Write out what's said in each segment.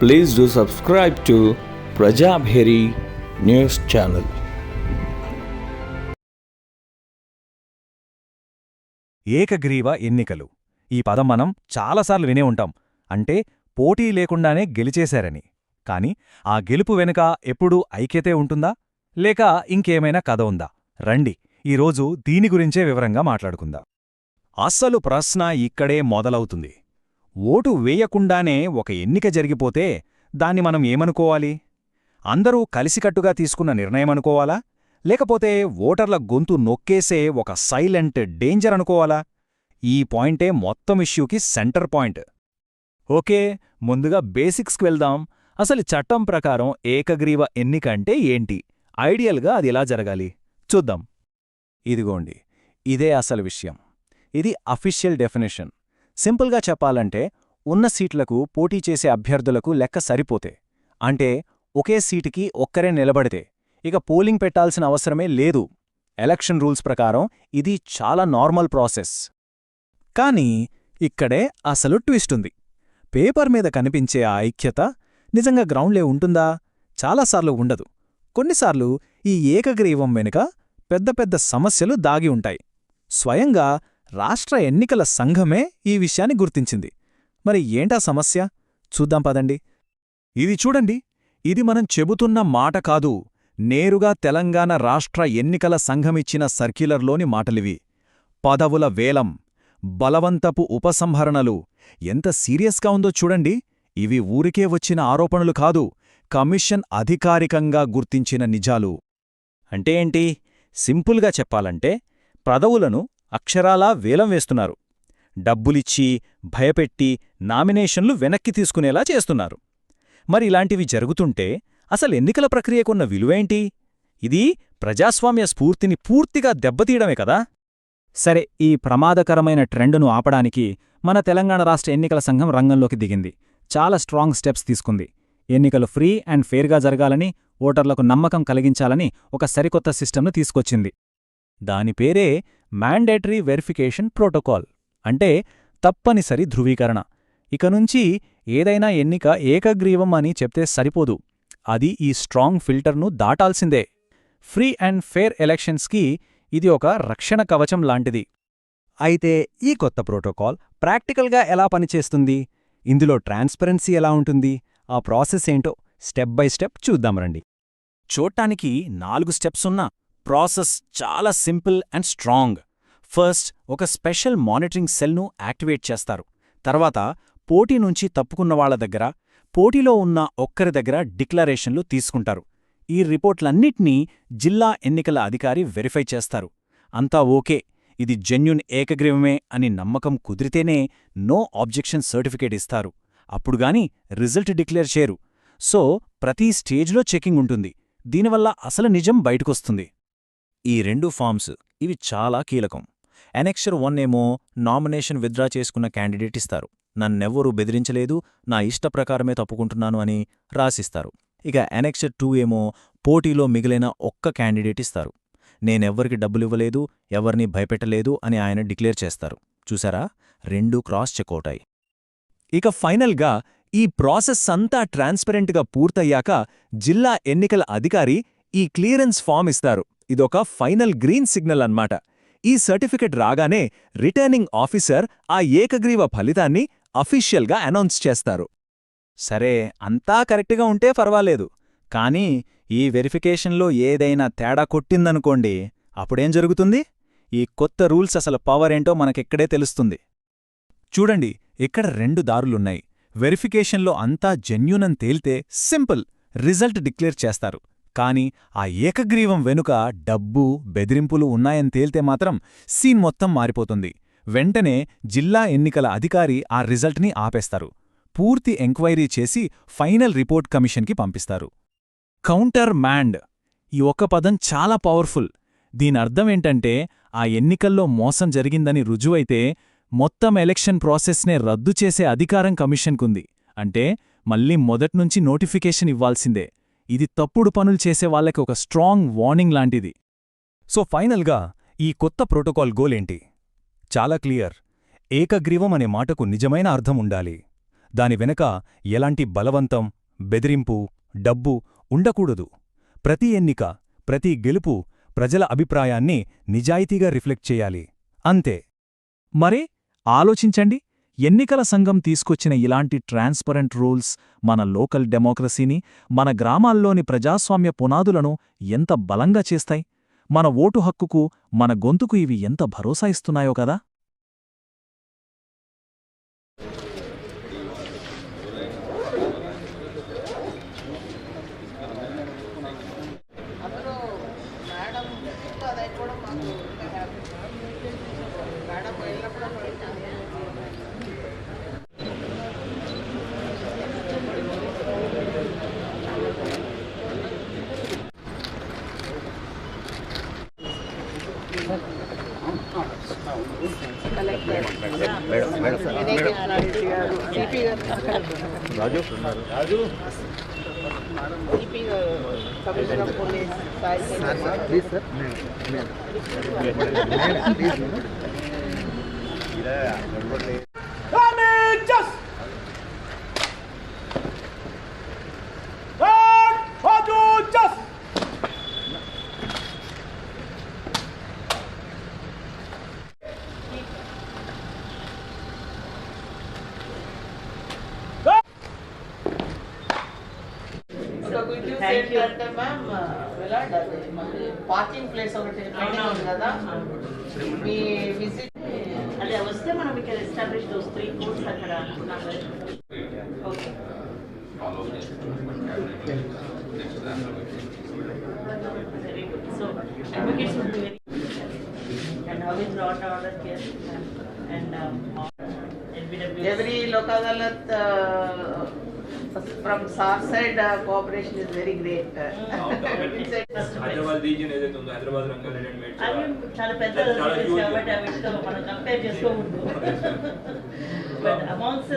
Please do subscribe to Prajabheri news channel. ఏకగ్రీవ ఎన్నికలు. ఈ పదం మనం చాలాసార్లు వినే ఉంటాం. అంటే పోటీ లేకుండానే గెలిచేశారని. కాని ఆ గెలుపు వెనుక ఎప్పుడూ ఐక్యతే ఉంటుందా? లేక ఇంకేమైనా కథ ఉందా? రండి ఈరోజు దీని గురించే వివరంగా మాట్లాడుకుందాం. అస్సలు ప్రశ్న ఇక్కడే మొదలవుతుంది. ఓటు వేయకుండానే ఒక ఎన్నిక జరిగిపోతే దాన్ని మనం ఏమనుకోవాలి? అందరూ కలిసికట్టుగా తీసుకున్న నిర్ణయమనుకోవాలా లేకపోతే ఓటర్ల గొంతు నొక్కేసే ఒక సైలెంట్ డేంజర్ అనుకోవాలా? ఈ పాయింటే మొత్తం ఇష్యూకి సెంటర్ పాయింట్. ఓకే ముందుగా బేసిక్స్కి వెళ్దాం. అసలు చట్టం ప్రకారం ఏకగ్రీవ ఎన్నిక అంటే ఏంటి? ఐడియల్గా అది ఎలా జరగాలి? చూద్దాం. ఇదిగోండి ఇదే అసలు విషయం. ఇది అఫీషియల్ డెఫినేషన్. సింపుల్గా చెప్పాలంటే ఉన్న సీట్లకు పోటీ చేసే అభ్యర్థులకు లెక్క సరిపోతే. అంటే ఒకే సీటుకి ఒక్కరే నిలబడితే ఇక పోలింగ్ పెట్టాల్సిన అవసరమే లేదు. ఎలక్షన్ రూల్స్ ప్రకారం ఇది చాలా నార్మల్ ప్రాసెస్. కానీ ఇక్కడే అసలు ట్విస్ట్ ఉంది. పేపర్ మీద కనిపించే ఆ ఐక్యత నిజంగా గ్రౌండ్లే ఉంటుందా? చాలాసార్లు ఉండదు. కొన్నిసార్లు ఈ ఏకగ్రీవం వెనుక పెద్ద పెద్ద సమస్యలు దాగి ఉంటాయి. స్వయంగా రాష్ట్ర ఎన్నికల సంఘమే ఈ విషయాన్ని గుర్తించింది. మరి ఏంటా సమస్య? చూద్దాం పదండి. ఇది చూడండి. ఇది మనం చెబుతున్న మాట కాదు. నేరుగా తెలంగాణ రాష్ట్ర ఎన్నికల సంఘమిచ్చిన సర్క్యులర్లోని మాటలివి. పదవుల వేలం బలవంతపు ఉపసంహరణలు ఎంత సీరియస్గా ఉందో చూడండి. ఇవి ఊరికే వచ్చిన ఆరోపణలు కాదు కమిషన్ అధికారికంగా గుర్తించిన నిజాలు. అంటే ఏంటి? సింపుల్గా చెప్పాలంటే పదవులను అక్షరాలా వేలం వేస్తున్నారు. డబ్బులిచ్చి భయపెట్టి నామినేషన్లు వెనక్కి తీసుకునేలా చేస్తున్నారు. మరి ఇలాంటివి జరుగుతుంటే అసలు ఎన్నికల ప్రక్రియకున్న విలువేంటి? ఇది ప్రజాస్వామ్య స్ఫూర్తిని పూర్తిగా దెబ్బతీయడమే కదా! సరే ఈ ప్రమాదకరమైన ట్రెండును ఆపడానికి మన తెలంగాణ రాష్ట్ర ఎన్నికల సంఘం రంగంలోకి దిగింది. చాలా స్ట్రాంగ్ స్టెప్స్ తీసుకుంది. ఎన్నికలు ఫ్రీ అండ్ ఫేర్గా జరగాలని ఓటర్లకు నమ్మకం కలిగించాలని ఒక సరికొత్త సిస్టమ్ను తీసుకొచ్చింది. దాని పేరే మ్యాండేటరీ వెరిఫికేషన్ ప్రోటోకాల్ అంటే తప్పనిసరి ధృవీకరణ. ఇక నుంచి ఏదైనా ఎన్నిక ఏకగ్రీవం అని చెప్తే సరిపోదు. అది ఈ స్ట్రాంగ్ ఫిల్టర్ను దాటాల్సిందే. ఫ్రీ అండ్ ఫేర్ ఎలక్షన్స్కి ఇది ఒక రక్షణ కవచం లాంటిది. అయితే ఈ కొత్త ప్రోటోకాల్ ప్రాక్టికల్గా ఎలా పనిచేస్తుంది? ఇందులో ట్రాన్స్పరెన్సీ ఎలా ఉంటుంది? ఆ ప్రాసెస్ ఏంటో స్టెప్ బై స్టెప్ చూద్దాం రండి. చూడటానికి నాలుగు స్టెప్స్ ఉన్నా ప్రాసెస్ చాలా సింపుల్ అండ్ స్ట్రాంగ్. ఫస్ట్ ఒక స్పెషల్ మానిటరింగ్ సెల్ను యాక్టివేట్ చేస్తారు. తర్వాత పోటీ నుంచి తప్పుకున్నవాళ్ళ దగ్గర పోటీలో ఉన్న ఒక్కరి దగ్గర డిక్లరేషన్లు తీసుకుంటారు. ఈ రిపోర్ట్లన్నిటినీ జిల్లా ఎన్నికల అధికారి వెరిఫై చేస్తారు. అంతా ఓకే ఇది జెన్యున్ ఏకగ్రీవమే అని నమ్మకం కుదిరితేనే నో ఆబ్జెక్షన్ సర్టిఫికేట్ ఇస్తారు. అప్పుడుగాని రిజల్ట్ డిక్లేర్ చేయరు. సో ప్రతి స్టేజ్లో చెకింగ్ ఉంటుంది. దీనివల్ల అసలు నిజం బయటకొస్తుంది. ఈ రెండు ఫామ్స్ ఇవి చాలా కీలకం. ఎనెక్షర్ వన్ ఏమో నామినేషన్ విత్డ్రా చేసుకున్న క్యాండిడేట్ ఇస్తారు. నన్నెవ్వరూ బెదిరించలేదు నా ఇష్టప్రకారమే తప్పుకుంటున్నాను అని రాసిస్తారు. ఇక ఎనెక్షర్ టూ ఏమో పోటీలో మిగిలిన ఒక్క క్యాండిడేట్ ఇస్తారు. నేనెవ్వరికి డబ్బులివ్వలేదు ఎవరినీ భయపెట్టలేదు అని ఆయన డిక్లేర్ చేస్తారు. చూసారా? రెండూ క్రాస్ చెక్అవుటాయి ఇక ఫైనల్గా ఈ ప్రాసెస్ అంతా ట్రాన్స్పరెంట్గా పూర్తయ్యాక జిల్లా ఎన్నికల అధికారి ఈ క్లియరెన్స్ ఫామ్ ఇస్తారు. ఇదొక ఫైనల్ గ్రీన్ సిగ్నల్ అన్నమాట. ఈ సర్టిఫికెట్ రాగానే రిటర్నింగ్ ఆఫీసర్ ఆ ఏకగ్రీవ ఫలితాన్ని అఫీషియల్గా అనౌన్స్ చేస్తారు. సరే అంతా కరెక్ట్గా ఉంటే పర్వాలేదు. కానీ ఈ వెరిఫికేషన్లో ఏదైనా తేడా కొట్టిందనుకోండి అప్పుడేం జరుగుతుంది? ఈ కొత్త రూల్స్ అసలు పవర్ ఏంటో మనకిక్కడే తెలుస్తుంది. చూడండి ఇక్కడ రెండు దారులున్నాయి. వెరిఫికేషన్లో అంతా జెన్యూనని తేల్తే సింపుల్ రిజల్ట్ డిక్లేర్ చేస్తారు. కాని ఆ ఏకగ్రీవం వెనుక డబ్బు బెదిరింపులు ఉన్నాయని తేల్తే మాత్రం సీన్ మొత్తం మారిపోతుంది. వెంటనే జిల్లా ఎన్నికల అధికారి ఆ రిజల్ట్ని ఆపేస్తారు. పూర్తి ఎంక్వైరీ చేసి ఫైనల్ రిపోర్ట్ కమిషన్కి పంపిస్తారు. Countermand. ఈ ఒక్క పదం చాలా పవర్ఫుల్. దీనర్థమేంటంటే ఆ ఎన్నికల్లో మోసం జరిగిందని రుజువైతే మొత్తం ఎలక్షన్ ప్రాసెస్నే రద్దు చేసే అధికారం కమిషన్కుంది. అంటే మళ్ళీ మొదట్నుంచి నోటిఫికేషన్ ఇవ్వాల్సిందే. ఇది తప్పుడు పనులు చేసే వాళ్ళకి ఒక స్ట్రాంగ్ వార్నింగ్ లాంటిది. సో ఫైనల్గా ఈ కొత్త ప్రోటోకాల్ గోలేంటి చాలా క్లియర్. ఏకగ్రీవం అనే మాటకు నిజమైన అర్థం ఉండాలి. దాని వెనక ఎలాంటి బలవంతం బెదిరింపు డబ్బు ఉండకూడదు. ప్రతి ఎన్నిక ప్రతి గెలుపు ప్రజల అభిప్రాయాన్ని నిజాయితీగా రిఫ్లెక్ట్ చేయాలి. అంతే. మరే? ఆలోచించండి. ఎన్నికల సంఘం తీసుకొచ్చిన ఇలాంటి ట్రాన్స్పరెంట్ రూల్స్ మన లోకల్ డెమోక్రసీని మన గ్రామాల్లోని ప్రజాస్వామ్య పునాదులను ఎంత బలంగా చేస్తాయి? మన ఓటు హక్కుకు మన గొంతుకు ఇవి ఎంత భరోసా ఇస్తున్నాయో కదా? సిపి గారు CP commissioner of police Sai Shankar ఒక గుడ్ న్యూస్ ఏంటంటే మ్యామ్ విలాడ్ అది మాది పార్కింగ్ ప్లేస్ ఒకటి పెండింగ్ ఉంది కదా మీ విజిట్ అదే వస్తే మనం ఇక్కడ ఎస్టాబ్లిష్ దోస్ త్రీ కోర్స్ అక్కడ అనుకున్నాం okay very good so advocates would be very and how is law and order here and um, NBW every Lok Adalat from sir side cooperation is very great Hyderabad region ఏదైతే ఉందో హైదరాబాద్ అవి చాలా పెద్ద. కాబట్టి అవిటితో మనం compare చేసుకోకూడదు but amounts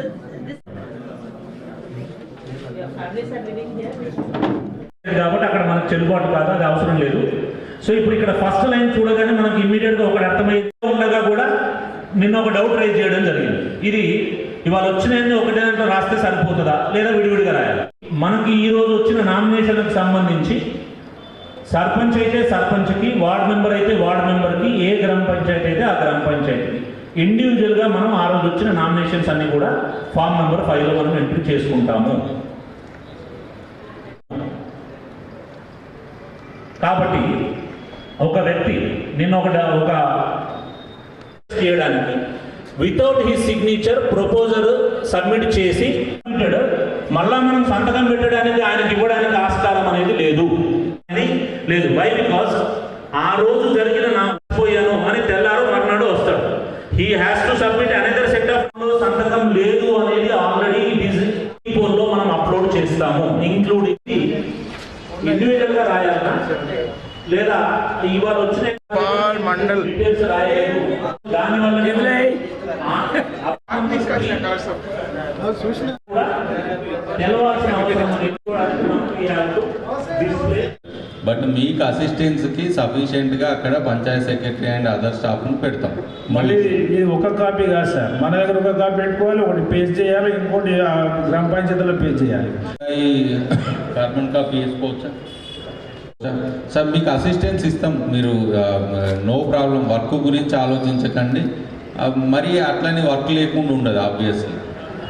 కాబట్టి అక్కడ మనకు చెల్లుబాటు కాదు అది అవసరం లేదు. సో ఇప్పుడు ఇక్కడ ఫస్ట్ లైన్ చూడగానే మనకి ఇమ్మీడియట్గా ఒకటి అర్థమైతే ఉండగా కూడా నిన్న ఒక డౌట్ రైజ్ చేయడం జరిగింది. ఇది ఇవాళ వచ్చిన ఒకటే దాంట్లో రాస్తే సరిపోతుందా? లేదా విడివిడిగా రాయాలి? మనకి ఈ రోజు వచ్చిన నామినేషన్లకు సంబంధించి సర్పంచ్ అయితే సర్పంచ్కి వార్డ్ మెంబర్ అయితే వార్డ్ మెంబర్కి ఏ గ్రామ పంచాయతీ అయితే ఆ గ్రామ పంచాయతీకి. ఇండివిజువల్గా మనం ఆ రోజు వచ్చిన నామినేషన్స్ అన్ని కూడా ఫామ్ నెంబర్ ఫైవ్లో మనం ఎంట్రీ చేసుకుంటాము. కాబట్టి ఒక వ్యక్తి నిన్న ఒక ఒక చేయడానికి without he signature proposal submit చేసి మళ్ళా మనం సంతకం పెట్టడానికి ఆయనకి ఇవ్వడానికి ఆస్కారం అనేది లేదు. అని లేదు. వై బికాస్ ఆ రోజు జరిగిన నా పోయాను అని తెల్లారు మర్నాడు వస్తాడు. He has to submit another set of సంతకం లేదు అనేది ఆల్రెడీ ఇట్లో మనం అప్లోడ్ చేస్తాము. ఇంక్లూడింగ్ ఇండివిజువల్గా రాయాలా? లేదా ఇవాళ వచ్చిన బట్ మీకు అసిస్టెన్స్కి సఫిషియెంట్గా అక్కడ పంచాయత్ సెక్రటరీ అండ్ అదర్ స్టాఫ్ను పెడతాం. మళ్ళీ ఇది ఒక కాపీ కాదు సార్. మన దగ్గర ఒక కాపీ పెట్టుకోవాలి ఒకటి పేస్ట్ చేయాలి ఇంకోటి ఆ గ్రామ పంచాయతీలో పేస్ట్ చేయాలి. ఈ కార్బన్ కాపీ వేసుకోవచ్చా? సార్ మీకు అసిస్టెన్స్ ఇస్తాం. మీరు నో ప్రాబ్లం వర్క్ గురించి ఆలోచించకండి. మరి అట్లనే వర్క్ లేకుండా ఉండదు ఆబ్వియస్లీ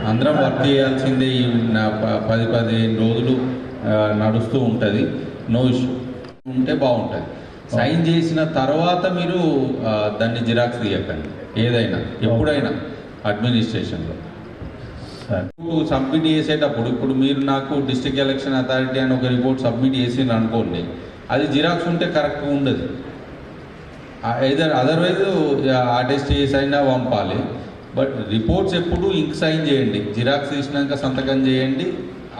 అందరం వర్క్ చేయాల్సిందే ఈ పది పదిహేను రోజులు నడుస్తూ ఉంటుంది. నో ఇష్యూ ఉంటే బాగుంటుంది. సైన్ చేసిన తర్వాత మీరు దాన్ని జిరాక్స్ తీయకండి. ఏదైనా ఎప్పుడైనా అడ్మినిస్ట్రేషన్లో. సార్. సబ్మిట్ చేసేటప్పుడు ఇప్పుడు మీరు నాకు డిస్ట్రిక్ట్ ఎలక్షన్ అథారిటీ అని ఒక రిపోర్ట్ సబ్మిట్ చేసిండ్రు అనుకోండి అది జిరాక్స్ ఉంటే కరెక్ట్గా ఉండదు. ఐదర్ అదర్వైజ్ అటెస్ట్ చేసి అయినా పంపాలి. బట్ రిపోర్ట్స్ ఎప్పుడు ఇంక్ సైన్ చేయండి. జిరాక్స్ తీసినాక సంతకం చేయండి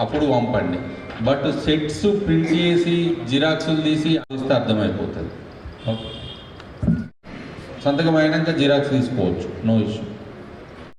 అప్పుడు పంపండి. బట్ సెట్స్ ప్రింట్ చేసి జిరాక్స్లు తీసి ఇస్తే అర్థమైపోతుంది. సంతకం అయినాక జిరాక్స్ తీసుకోవచ్చు. No issue.